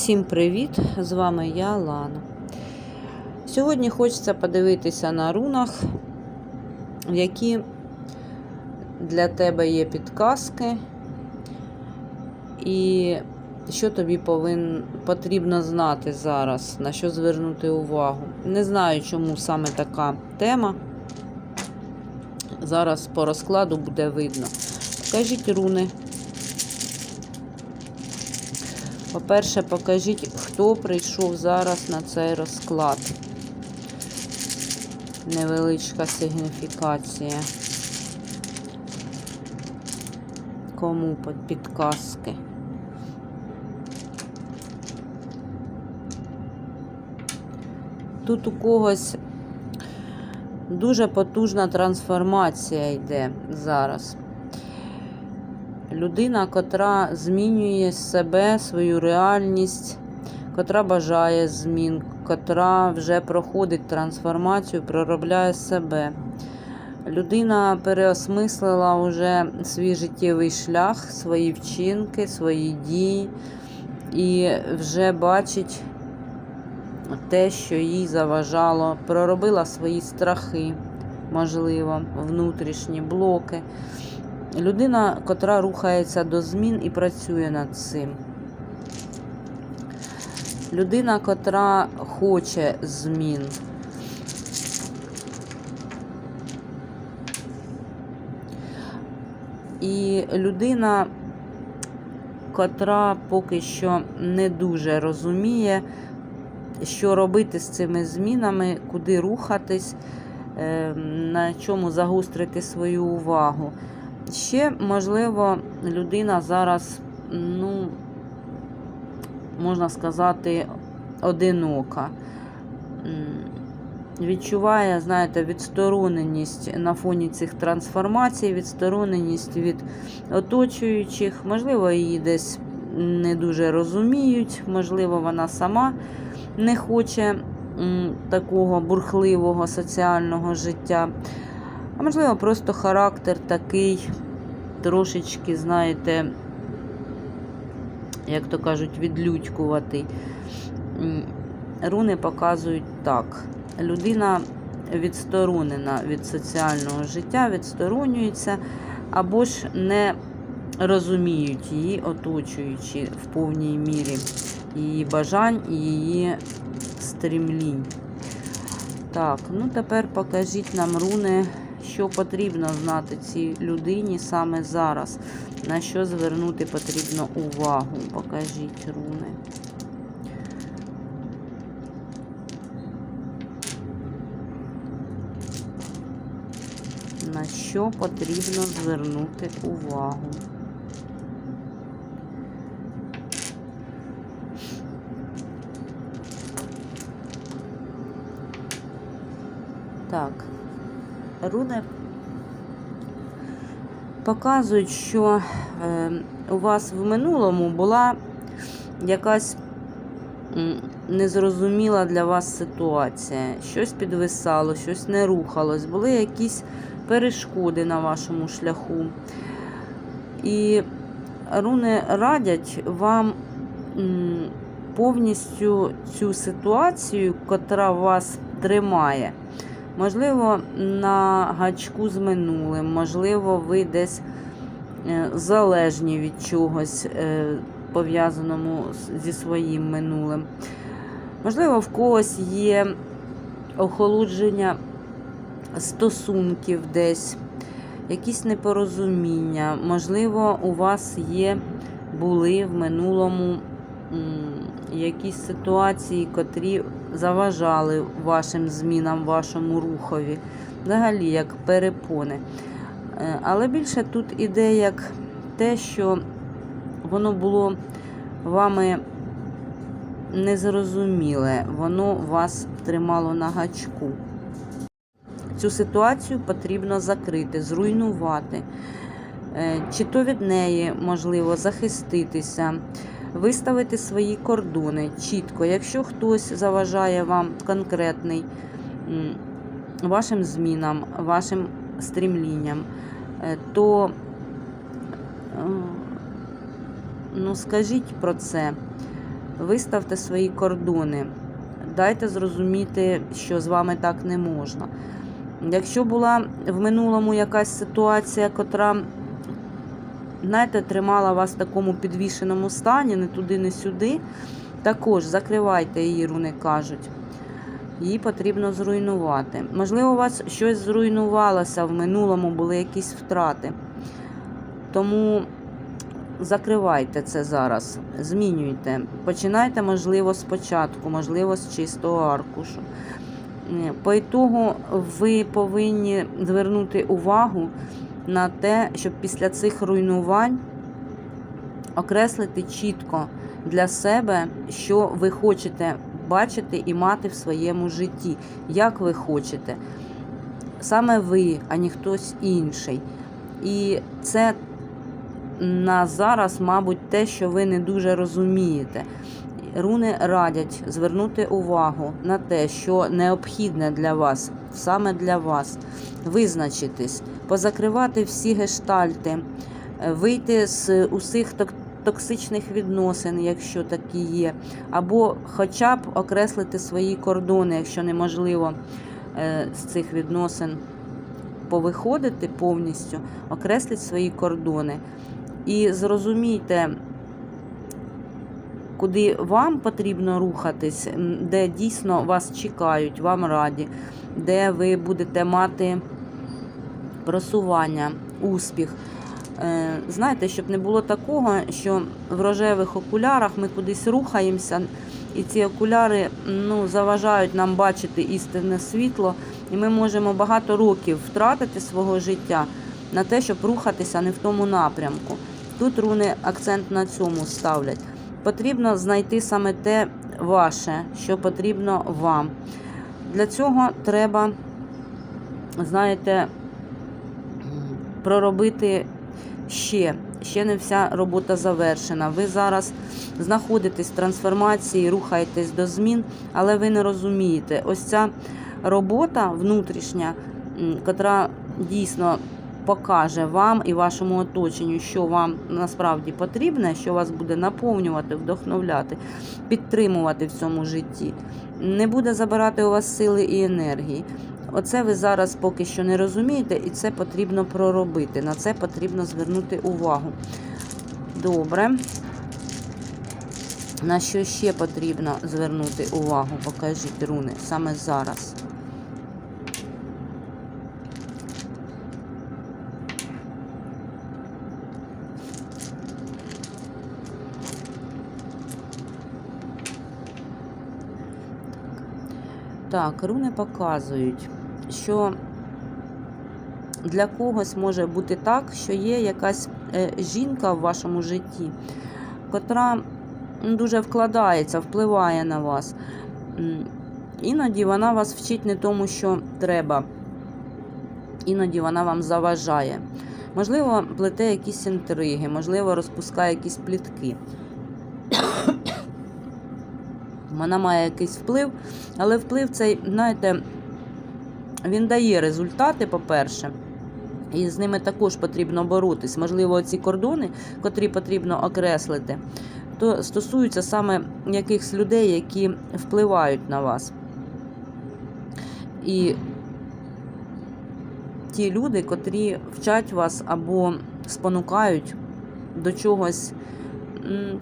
Всім привіт! З вами я, Лана. Сьогодні хочеться подивитися на рунах, які для тебе є підказки, і що тобі повин, потрібно знати зараз, на що звернути увагу. Не знаю, чому саме така тема. Зараз по розкладу буде видно. Покажіть руни. По-перше, покажіть, хто прийшов зараз на цей розклад. Невеличка сигніфікація. Кому підказки? Тут у когось дуже потужна трансформація йде зараз. Людина, котра змінює себе, свою реальність, котра бажає змін, котра вже проходить трансформацію, проробляє себе. Людина переосмислила вже свій життєвий шлях, свої вчинки, свої дії і вже бачить те, що їй заважало, проробила свої страхи, можливо, внутрішні блоки. Людина, котра рухається до змін і працює над цим. Людина, котра хоче змін. І людина, котра поки що не дуже розуміє, що робити з цими змінами, куди рухатись, на чому загострити свою увагу. Ще, можливо, людина зараз, ну, можна сказати, одинока. Відчуває, знаєте, відстороненість на фоні цих трансформацій, відстороненість від оточуючих. Можливо, її десь не дуже розуміють, можливо, вона сама не хоче такого бурхливого соціального життя. А можливо, просто характер такий, трошечки, знаєте, як то кажуть, відлюдькуватий. Руни показують так. Людина відсторонена від соціального життя, відсторонюється, або ж не розуміють її, оточуючи в повній мірі її бажань і її стрімлінь. Так, ну тепер покажіть нам руни що потрібно знати цій людині саме зараз, на що звернути потрібно увагу. Покажіть руни. На що потрібно звернути увагу? Так, руни показують, що е, у вас в минулому була якась незрозуміла для вас ситуація. Щось підвисало, щось не рухалось, були якісь перешкоди на вашому шляху. І руни радять вам повністю цю ситуацію, котра вас тримає. Можливо, на гачку з минулим, можливо, ви десь е, залежні від чогось е, пов'язаному зі своїм минулим. Можливо, в когось є охолодження стосунків десь, якісь непорозуміння. Можливо, у вас є, були в минулому якісь ситуації, котрі заважали вашим змінам, вашому рухові, взагалі як перепони. Е, але більше тут іде як те, що воно було вами незрозуміле, воно вас тримало на гачку. Цю ситуацію потрібно закрити, зруйнувати, е, чи то від неї можливо захиститися виставити свої кордони чітко. Якщо хтось заважає вам конкретний вашим змінам, вашим стрімлінням, е, то е, ну, скажіть про це. Виставте свої кордони. Дайте зрозуміти, що з вами так не можна. Якщо була в минулому якась ситуація, котра, знаєте, тримала вас в такому підвішеному стані, не туди, не сюди, також закривайте її, руни кажуть. Її потрібно зруйнувати. Можливо, у вас щось зруйнувалося в минулому, були якісь втрати. Тому закривайте це зараз, змінюйте. Починайте, можливо, спочатку, можливо, з чистого аркушу. Е, По ітогу ви повинні звернути увагу на те, щоб після цих руйнувань окреслити чітко для себе, що ви хочете бачити і мати в своєму житті, як ви хочете. Саме ви, а не хтось інший. І це на зараз, мабуть, те, що ви не дуже розумієте. Руни радять звернути увагу на те, що необхідне для вас, саме для вас, визначитись, позакривати всі гештальти, е, вийти з усіх токсичних відносин, якщо такі є, або хоча б окреслити свої кордони, якщо неможливо е, з цих відносин повиходити повністю, окресліть свої кордони. І зрозумійте, куди вам потрібно рухатись, де дійсно вас чекають, вам раді, де ви будете мати просування, успіх. Е, Знаєте, щоб не було такого, що в рожевих окулярах ми кудись рухаємося, і ці окуляри ну, заважають нам бачити істинне світло, і ми можемо багато років втратити свого життя на те, щоб рухатися не в тому напрямку. Тут руни акцент на цьому ставлять. Потрібно знайти саме те ваше, що потрібно вам. Для цього треба, знаєте, проробити ще. Ще не вся робота завершена. Ви зараз знаходитесь в трансформації, рухаєтесь до змін, але ви не розумієте, ось ця робота внутрішня, котра дійсно покаже вам і вашому оточенню, що вам насправді потрібне, що вас буде наповнювати, вдохновляти, підтримувати в цьому житті, не буде забирати у вас сили і енергії. Оце ви зараз поки що не розумієте, і це потрібно проробити. На це потрібно звернути увагу. Добре. На що ще потрібно звернути увагу? Покажіть руни саме зараз. Так, руни показують, що для когось може бути так, що є якась е, жінка в вашому житті, котра дуже вкладається, впливає на вас. Іноді вона вас вчить не тому, що треба. Іноді вона вам заважає. Можливо, плете якісь інтриги, можливо, розпускає якісь плітки. Вона має якийсь вплив, але вплив цей, знаєте, він дає результати, по-перше, і з ними також потрібно боротись. Можливо, ці кордони, котрі потрібно окреслити, то стосуються саме якихось людей, які впливають на вас. І ті люди, котрі вчать вас або спонукають до чогось,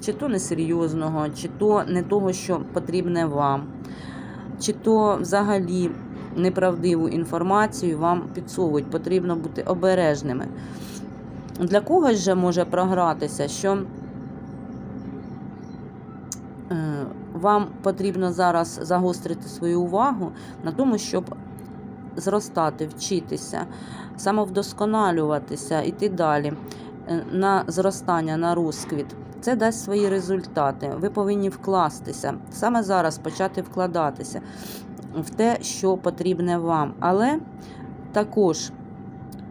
чи то несерйозного, чи то не того, що потрібне вам, чи то взагалі неправдиву інформацію вам підсовують. Потрібно бути обережними. Для когось же може програтися, що е, вам потрібно зараз загострити свою увагу на тому, щоб зростати, вчитися, самовдосконалюватися, іти далі е, на зростання, на розквіт. Це дасть свої результати. Ви повинні вкластися. Саме зараз почати вкладатися в те, що потрібне вам. Але також,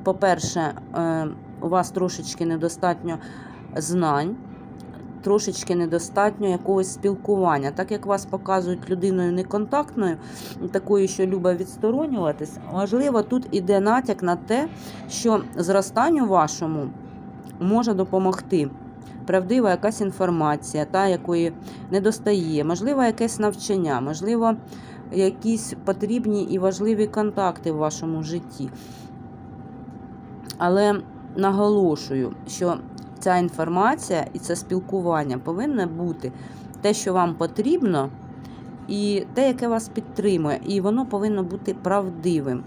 по-перше, е, у вас трошечки недостатньо знань, трошечки недостатньо якогось спілкування. Так як вас показують людиною неконтактною, такою, що любить відсторонюватись, можливо, тут іде натяк на те, що зростанню вашому може допомогти правдива якась інформація, та якої не достає, можливо, якесь навчання, можливо, якісь потрібні і важливі контакти в вашому житті. Але наголошую, що ця інформація і це спілкування повинне бути те, що вам потрібно, і те, яке вас підтримує, і воно повинно бути правдивим.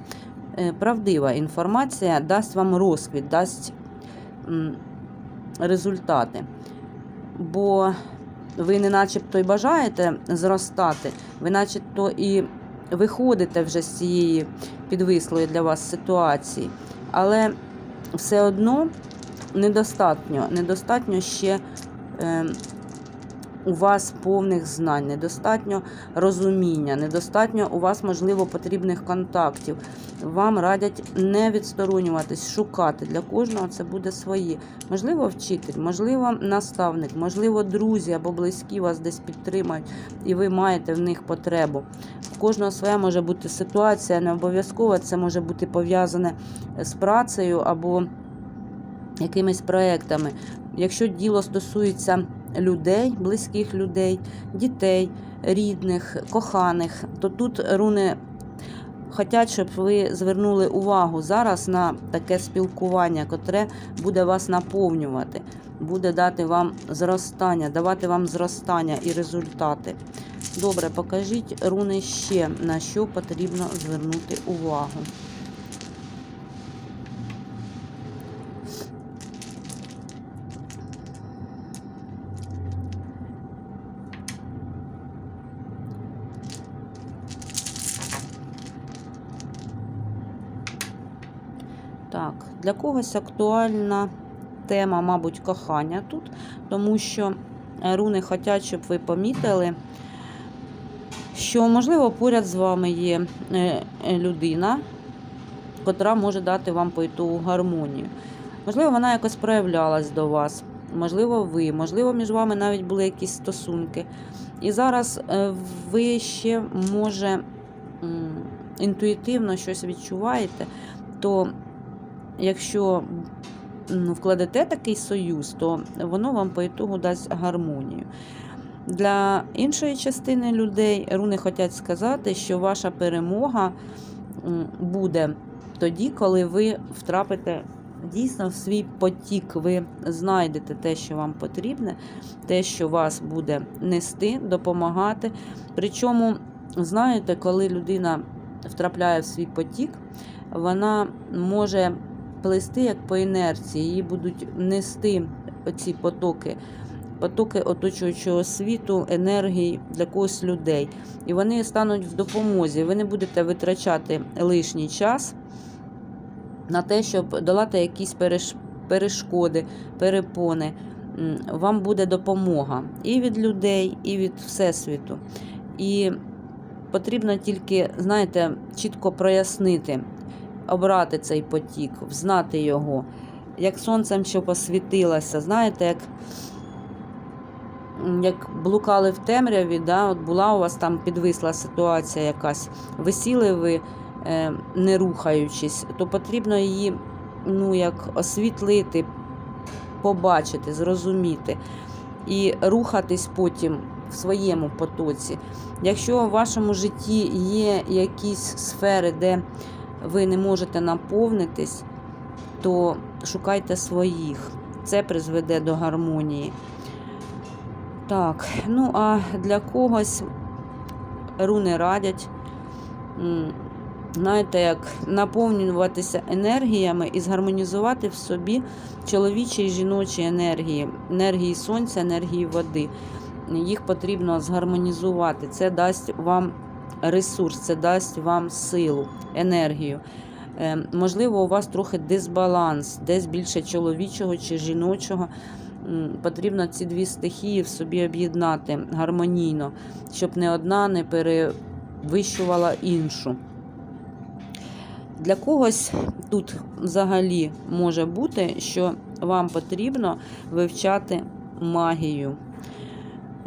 Е, Правдива інформація дасть вам розквіт, дасть результати. Бо ви не начебто й бажаєте зростати, ви начебто і виходите вже з цієї підвислої для вас ситуації. Але все одно недостатньо, недостатньо ще е, у вас повних знань, недостатньо розуміння, недостатньо у вас, можливо, потрібних контактів. Вам радять не відсторонюватись, шукати. Для кожного це буде своє. Можливо, вчитель, можливо, наставник, можливо, друзі або близькі вас десь підтримають, і ви маєте в них потребу. В кожного своя може бути ситуація, не обов'язково це може бути пов'язане з працею або якимись проектами. Якщо діло стосується людей, близьких людей, дітей, рідних, коханих, то тут руни хочуть, щоб ви звернули увагу зараз на таке спілкування, котре буде вас наповнювати, буде дати вам зростання, давати вам зростання і результати. Добре, покажіть руни ще, на що потрібно звернути увагу. Так, для когось актуальна тема, мабуть, кохання тут, тому що е, руни хочуть, щоб ви помітили, що, можливо, поряд з вами є е, е, людина, котра може дати вам по ітогу гармонію. Можливо, вона якось проявлялась до вас, можливо, ви, можливо, між вами навіть були якісь стосунки. І зараз ви ще, може, інтуїтивно щось відчуваєте, то якщо ну, вкладете такий союз, то воно вам по ітогу дасть гармонію. Для іншої частини людей руни хочуть сказати, що ваша перемога буде тоді, коли ви втрапите дійсно в свій потік, ви знайдете те, що вам потрібне, те, що вас буде нести, допомагати. Причому, знаєте, коли людина втрапляє в свій потік, вона може плисти як по інерції, її будуть нести ці потоки, потоки оточуючого світу, енергії для когось людей. І вони стануть в допомозі. Ви не будете витрачати лишній час на те, щоб долати якісь перешкоди, перепони. Вам буде допомога і від людей, і від Всесвіту. І потрібно тільки, знаєте, чітко прояснити, обрати цей потік, взнати його, як сонцем, що посвітилося. Знаєте, як, як блукали в темряві, да, от була у вас там підвисла ситуація якась, висіли ви, е, не рухаючись, то потрібно її ну, як освітлити, побачити, зрозуміти і рухатись потім в своєму потоці. Якщо в вашому житті є якісь сфери, де ви не можете наповнитись, то шукайте своїх. Це призведе до гармонії. Так, ну а для когось руни радять, знаєте, як наповнюватися енергіями і згармонізувати в собі чоловічі і жіночі енергії, енергії сонця, енергії води. Їх потрібно згармонізувати. Це дасть вам ресурс, це дасть вам силу, енергію. Е, Можливо, у вас трохи дисбаланс, десь більше чоловічого чи жіночого. Потрібно ці дві стихії в собі об'єднати гармонійно, щоб не одна не перевищувала іншу. Для когось тут взагалі може бути, що вам потрібно вивчати магію,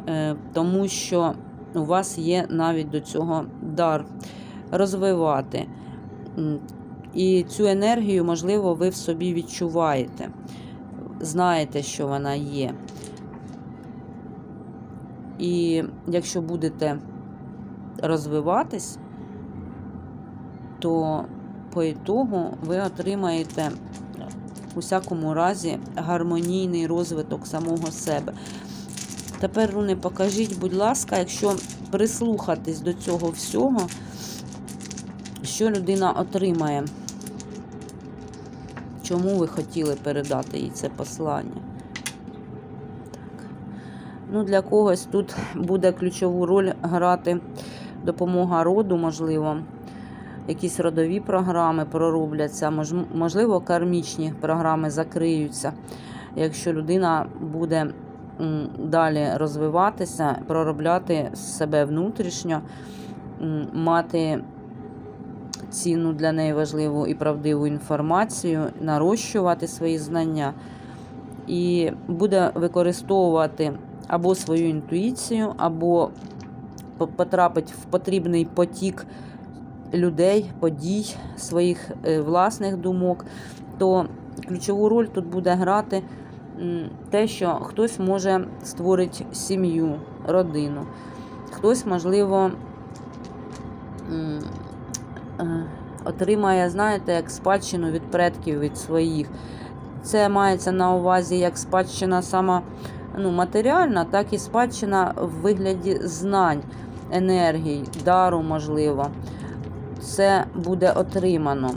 Е, тому що у вас є навіть до цього дар розвивати. І цю енергію, можливо, ви в собі відчуваєте. знаєте, що вона є. І якщо будете розвиватись, то по ітогу ви отримаєте у всякому разі гармонійний розвиток самого себе. Тепер, руни, покажіть, будь ласка, якщо прислухатись до цього всього, що людина отримає? Чому ви хотіли передати їй це послання? Так. Ну, для когось тут буде ключову роль грати допомога роду, можливо. Якісь родові програми проробляться, можливо, кармічні програми закриються. Якщо людина буде далі розвиватися, проробляти себе внутрішньо, мати цінну для неї важливу і правдиву інформацію, нарощувати свої знання і буде використовувати або свою інтуїцію, або по- потрапить в потрібний потік людей, подій, своїх е, власних думок, то ключову роль тут буде грати те, що хтось може створити сім'ю, родину, хтось, можливо, е, отримає, знаєте, як спадщину від предків, від своїх. Це мається на увазі як спадщина сама ну, матеріальна, так і спадщина в вигляді знань, енергій, дару, можливо. Це буде отримано.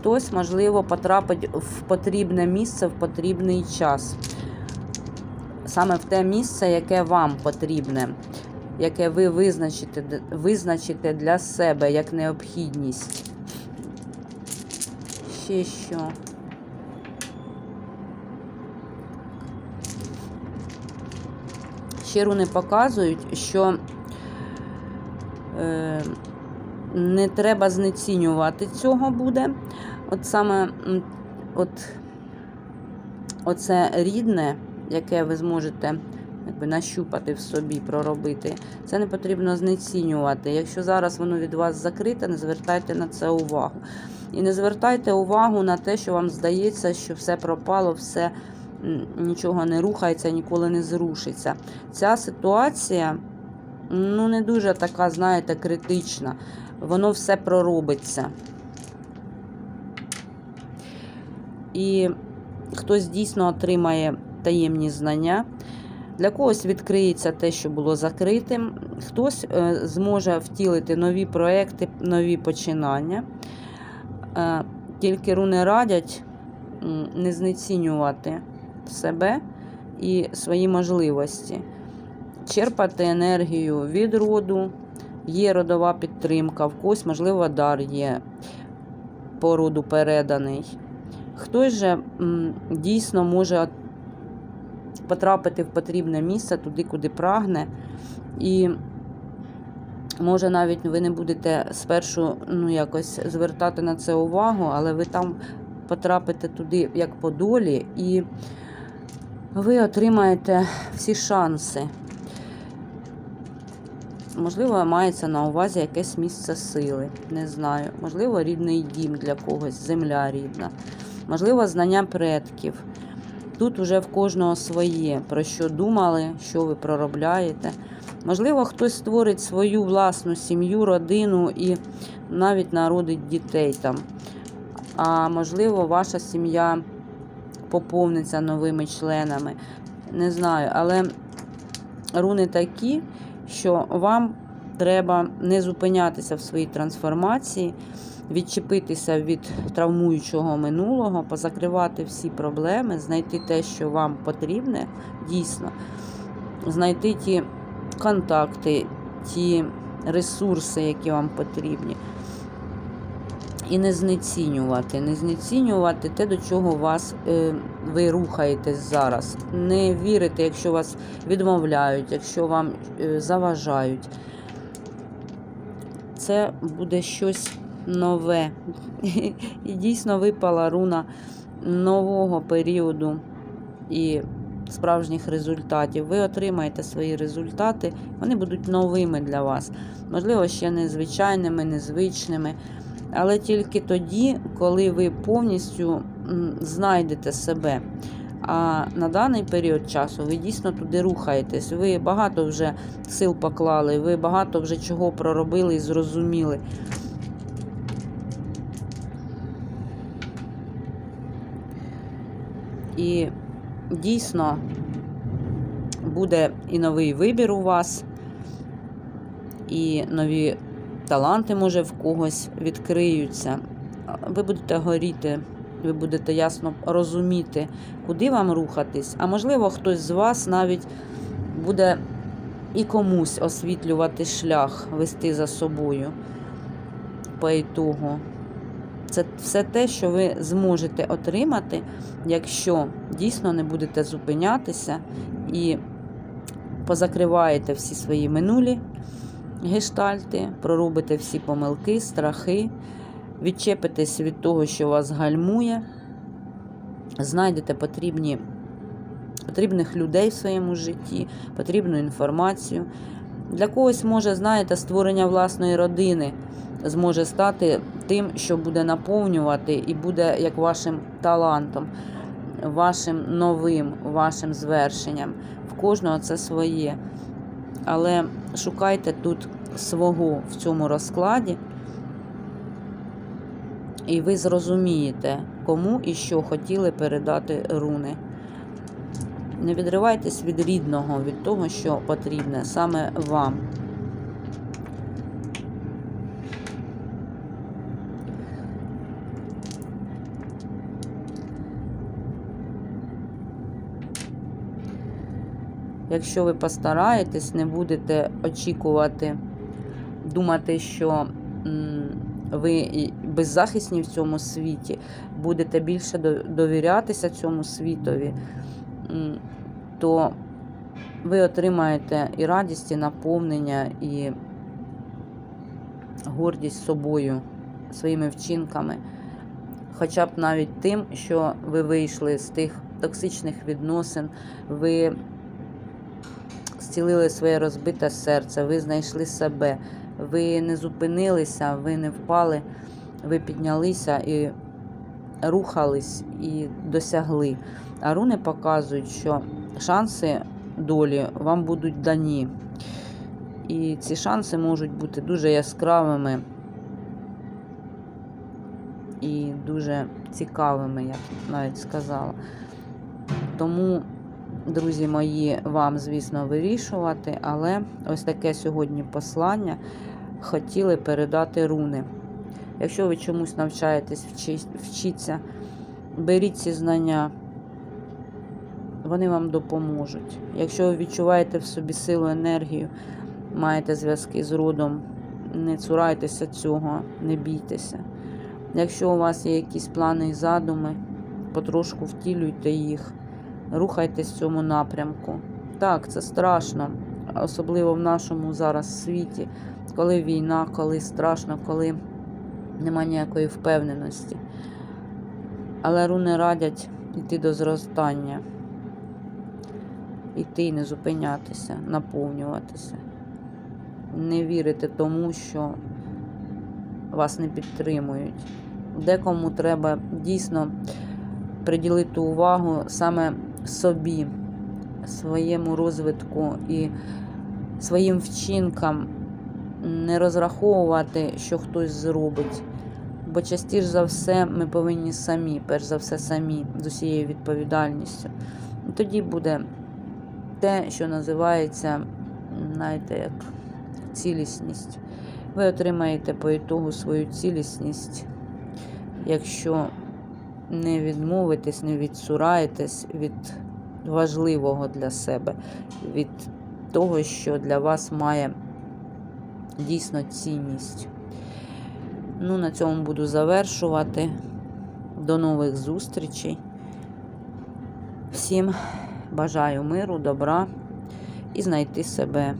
Хтось, можливо, потрапить в потрібне місце в потрібний час. Саме в те місце, яке вам потрібне, яке ви визначите, визначите для себе як необхідність. Ще що? Ще руни показують, що е, не треба знецінювати цього буде. От саме от, оце рідне, яке ви зможете якби, нащупати в собі, проробити, це не потрібно знецінювати. Якщо зараз воно від вас закрите, не звертайте на це увагу. І не звертайте увагу на те, що вам здається, що все пропало, все нічого не рухається, ніколи не зрушиться. Ця ситуація ну, не дуже така, знаєте, критична. Воно все проробиться. І хтось дійсно отримає таємні знання. Для когось відкриється те, що було закритим, хтось е, зможе втілити нові проекти, нові починання. Е, Тільки руни радять не знецінювати себе і свої можливості, черпати енергію від роду, є родова підтримка, в когось, можливо, дар є по роду переданий. Хтось же дійсно може потрапити в потрібне місце, туди, куди прагне. І може навіть ви не будете спершу ну, якось звертати на це увагу, але ви там потрапите туди, як по долі, і ви отримаєте всі шанси. Можливо, мається на увазі якесь місце сили. Не знаю. Можливо, рідний дім для когось, земля рідна. Можливо, знання предків. Тут уже в кожного своє, про що думали, що ви проробляєте. Можливо, хтось створить свою власну сім'ю, родину і навіть народить дітей там. А можливо, ваша сім'я поповниться новими членами. Не знаю, але руни такі, що вам треба не зупинятися в своїй трансформації, відчепитися від травмуючого минулого, позакривати всі проблеми, знайти те, що вам потрібне, дійсно, знайти ті контакти, ті ресурси, які вам потрібні. І не знецінювати, не знецінювати те, до чого вас е, ви рухаєтесь зараз. Не вірити, якщо вас відмовляють, якщо вам е, заважають. Це буде щось нове. І дійсно випала руна нового періоду і справжніх результатів. Ви отримаєте свої результати, вони будуть новими для вас. Можливо, ще незвичайними, незвичними. Але тільки тоді, коли ви повністю знайдете себе. А на даний період часу ви дійсно туди рухаєтесь. Ви багато вже сил поклали, ви багато вже чого проробили і зрозуміли. І дійсно буде і новий вибір у вас, і нові таланти, може, в когось відкриються. Ви будете горіти, ви будете ясно розуміти, куди вам рухатись. А можливо, хтось з вас навіть буде і комусь освітлювати шлях, вести за собою по ітогу. Це все те, що ви зможете отримати, якщо дійсно не будете зупинятися і позакриваєте всі свої минулі гештальти, проробите всі помилки, страхи, відчепитесь від того, що вас гальмує, знайдете потрібні, потрібних людей в своєму житті, потрібну інформацію. Для когось може, знаєте, створення власної родини зможе стати тим, що буде наповнювати і буде як вашим талантом, вашим новим, вашим звершенням. В кожного це своє. Але шукайте тут свого в цьому розкладі, і ви зрозумієте, кому і що хотіли передати руни. Не відривайтесь від рідного, від того, що потрібне саме вам. Якщо ви постараєтесь, не будете очікувати, думати, що ви беззахисні в цьому світі, будете більше довірятися цьому світові, то ви отримаєте і радість, і наповнення, і гордість собою, своїми вчинками. Хоча б навіть тим, що ви вийшли з тих токсичних відносин, ви зцілили своє розбите серце, ви знайшли себе, ви не зупинилися, ви не впали, ви піднялися і рухались і досягли. А руни показують, що шанси долі вам будуть дані. І ці шанси можуть бути дуже яскравими і дуже цікавими, я б навіть сказала. Тому друзі мої, вам, звісно, вирішувати, але ось таке сьогодні послання хотіли передати руни. Якщо ви чомусь навчаєтесь, вчіться, беріть ці знання, вони вам допоможуть. Якщо ви відчуваєте в собі силу, енергію, маєте зв'язки з родом, не цурайтеся цього, не бійтеся. Якщо у вас є якісь плани і задуми, потрошку втілюйте їх рухайтесь в цьому напрямку. Так, це страшно, особливо в нашому зараз світі, коли війна, коли страшно, коли нема ніякої впевненості. Але руни радять йти до зростання, йти і не зупинятися, наповнюватися, не вірити тому, що вас не підтримують. Декому треба дійсно приділити увагу саме собі, своєму розвитку і своїм вчинкам, не розраховувати, що хтось зробить. Бо частіше за все ми повинні самі, перш за все, самі з усією відповідальністю. Тоді буде те, що називається, знаєте, як цілісність. Ви отримаєте по ітогу свою цілісність, якщо не відмовитесь, не відсураєтесь від важливого для себе, від того, що для вас має дійсно цінність. Ну, на цьому буду завершувати. До нових зустрічей. Всім бажаю миру, добра і знайти себе.